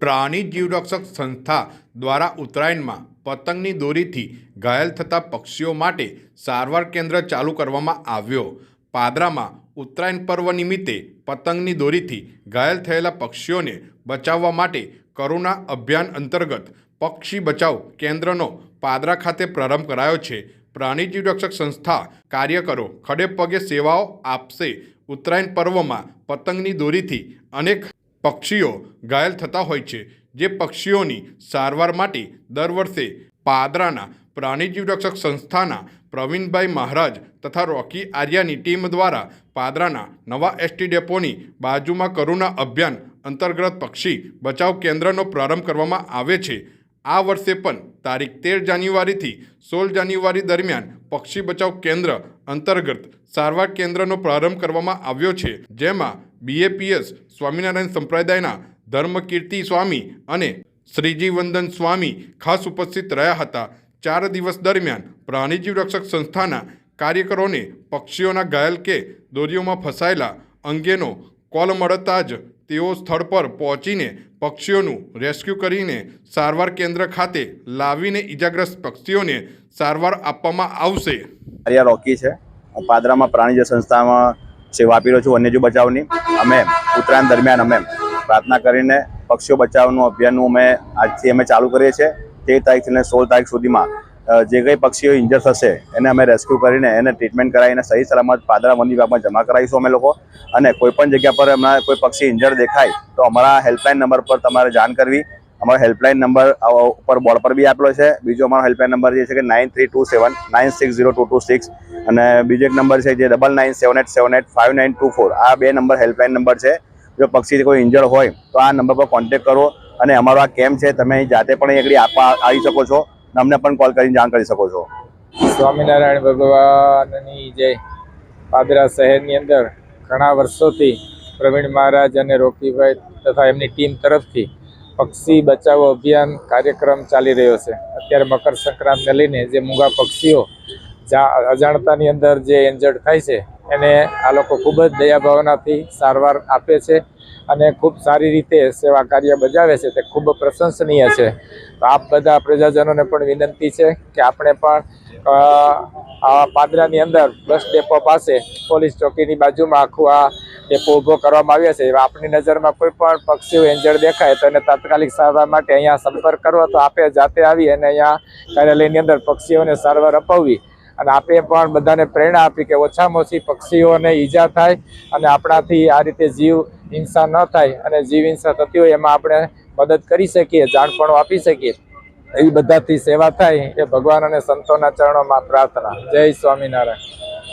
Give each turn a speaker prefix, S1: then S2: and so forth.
S1: પ્રાણી જીવરક્ષક સંસ્થા દ્વારા ઉત્તરાયણમાં પતંગની દોરીથી ઘાયલ થતા પક્ષીઓ માટે સારવાર કેન્દ્ર ચાલુ કરવામાં આવ્યો. પાદરામાં ઉત્તરાયણ પર્વ નિમિત્તે પતંગની દોરીથી ઘાયલ થયેલા પક્ષીઓને બચાવવા માટે કરુણા અભિયાન અંતર્ગત પક્ષી બચાવ કેન્દ્રનો પાદરા ખાતે પ્રારંભ કરાયો છે. પ્રાણી જીવરક્ષક સંસ્થા કાર્યકરો ખડે પગે સેવાઓ આપશે. ઉત્તરાયણ પર્વમાં પતંગની દોરીથી અનેક પક્ષીઓ ઘાયલ થતા હોય છે, જે પક્ષીઓની સારવાર માટે દર વર્ષે પાદરાના પ્રાણીજીવરક્ષક સંસ્થાના પ્રવીણભાઈ મહારાજ તથા રોકી આર્યાની ટીમ દ્વારા પાદરાના નવા એસટી ડેપોની બાજુમાં કરુણા અભિયાન અંતર્ગત પક્ષી બચાવ કેન્દ્રનો પ્રારંભ કરવામાં આવે છે. આ વર્ષે પણ તારીખ તેર જાન્યુઆરીથી સોળ જાન્યુઆરી દરમિયાન પક્ષી બચાવ કેન્દ્ર અંતર્ગત સારવાર કેન્દ્રનો પ્રારંભ કરવામાં આવ્યો છે, જેમાં બીએપીએસ સ્વામિનારાયણ સંપ્રદાયના ધર્મકીર્તિ સ્વામી અને શ્રીજીવંદન સ્વામી ખાસ ઉપસ્થિત રહ્યા હતા. ચાર દિવસ દરમિયાન પ્રાણીજીવ રક્ષક સંસ્થાના કાર્યકરોને પક્ષીઓના ઘાયલ કે દોરીઓમાં ફસાયેલા અંગેનો કોલ મળતા જ તેઓ સ્થળ પર પહોંચીને પક્ષીઓનું રેસ્ક્યુ કરીને સારવાર કેન્દ્ર ખાતે લાવીને ઇજાગ્રસ્ત પક્ષીઓને સારવાર આપવામાં આવશે.
S2: રોકી છે. પાદરામાં પ્રાણીજ સંસ્થામાં સેવા આપી રહ્યો છું વન્યજીવ બચાવની. અમે ઉત્તરાયણ દરમિયાન અમે પ્રાર્થના કરીને પક્ષીઓ બચાવનું અભિયાનનું અમે આજથી અમે ચાલુ કરીએ છીએ. તેર તારીખથી લઈને સોળ તારીખ સુધીમાં જે કંઈ પક્ષીઓ ઇન્જર થશે, એને અમે રેસ્ક્યુ કરીને એને ટ્રીટમેન્ટ કરાવીને સહી સલામત પાદરા વન વિભાગમાં જમા કરાવીશું અમે લોકો. અને કોઈપણ જગ્યા પર હમણાં કોઈ પક્ષી ઇન્જર દેખાય, તો અમારા હેલ્પલાઇન નંબર પર તમારે જાણ કરવી. અમારો હેલ્પલાઇન નંબર ઉપર બોર્ડ પર બી આપેલો છે. બીજો અમારો હેલ્પલાઇન નંબર જે છે કે nine three two seven nine six zero two two six અને બીજો એક નંબર છે જે double nine seven eight seven eight five nine two four આ બે નંબર હેલ્પલાઇન નંબર છે. જો પક્ષી કોઈ ઇન્જર્ડ હોય તો આ નંબર પર કોન્ટેક્ટ કરો અને અમારો આ કેમ્પ છે તમે જાતે પણ એકડી આપવા આવી શકો છો. અમને પણ કોલ કરીને જાણ કરી શકો છો.
S3: સ્વામિનારાયણ ભગવાનની જય. પાદરા શહેરની અંદર ઘણા વર્ષોથી પ્રવીણ મહારાજ અને રોકીભાઈ તથા એમની ટીમ તરફથી પક્ષી બચાવો અભિયાન કાર્યક્રમ ચાલી રહ્યો છે. અત્યારે મકર સંક્રાંતને લઈને જે મૂંગા પક્ષીઓ અજાણતાની અંદર જે એન્જર્ડ થાય છે, એને આ લોકો ખૂબ જ દયાભાવનાથી સારવાર આપે છે અને ખૂબ સારી રીતે સેવા કાર્ય બજાવે છે. તે ખૂબ પ્રશંસનીય છે. તો આપ બધા પ્રજાજનોને પણ વિનંતી છે કે આપણે પણ આ પાદરાની અંદર બસ ડેપો પાસે પોલીસ ચોકીની બાજુમાં આખું આ ડેપો ઊભો કરવામાં આવ્યો છે. એવા આપણી નજરમાં કોઈ પણ પક્ષીઓ એન્જર દેખાય તો એને તાત્કાલિક સારવાર માટે અહીંયા સંપર્ક કરવો તો આપે જાતે આવી અને અહીંયા કાર્યાલયની અંદર પક્ષીઓને સારવાર અપાવવી. અને આપે પણ બધાને પ્રેરણા આપી કે ઓછામાં ઓછી પક્ષીઓને ઈજા થાય અને આપણાથી આ રીતે જીવ હિંસા ન થાય અને જીવ હિંસા થતી હોય એમાં આપણે મદદ કરી શકીએ જાણપણું આપી શકીએ. એવી બધાથી સેવા થાય એ ભગવાન અને સંતોના ચરણોમાં પ્રાર્થના. જય સ્વામિનારાયણ.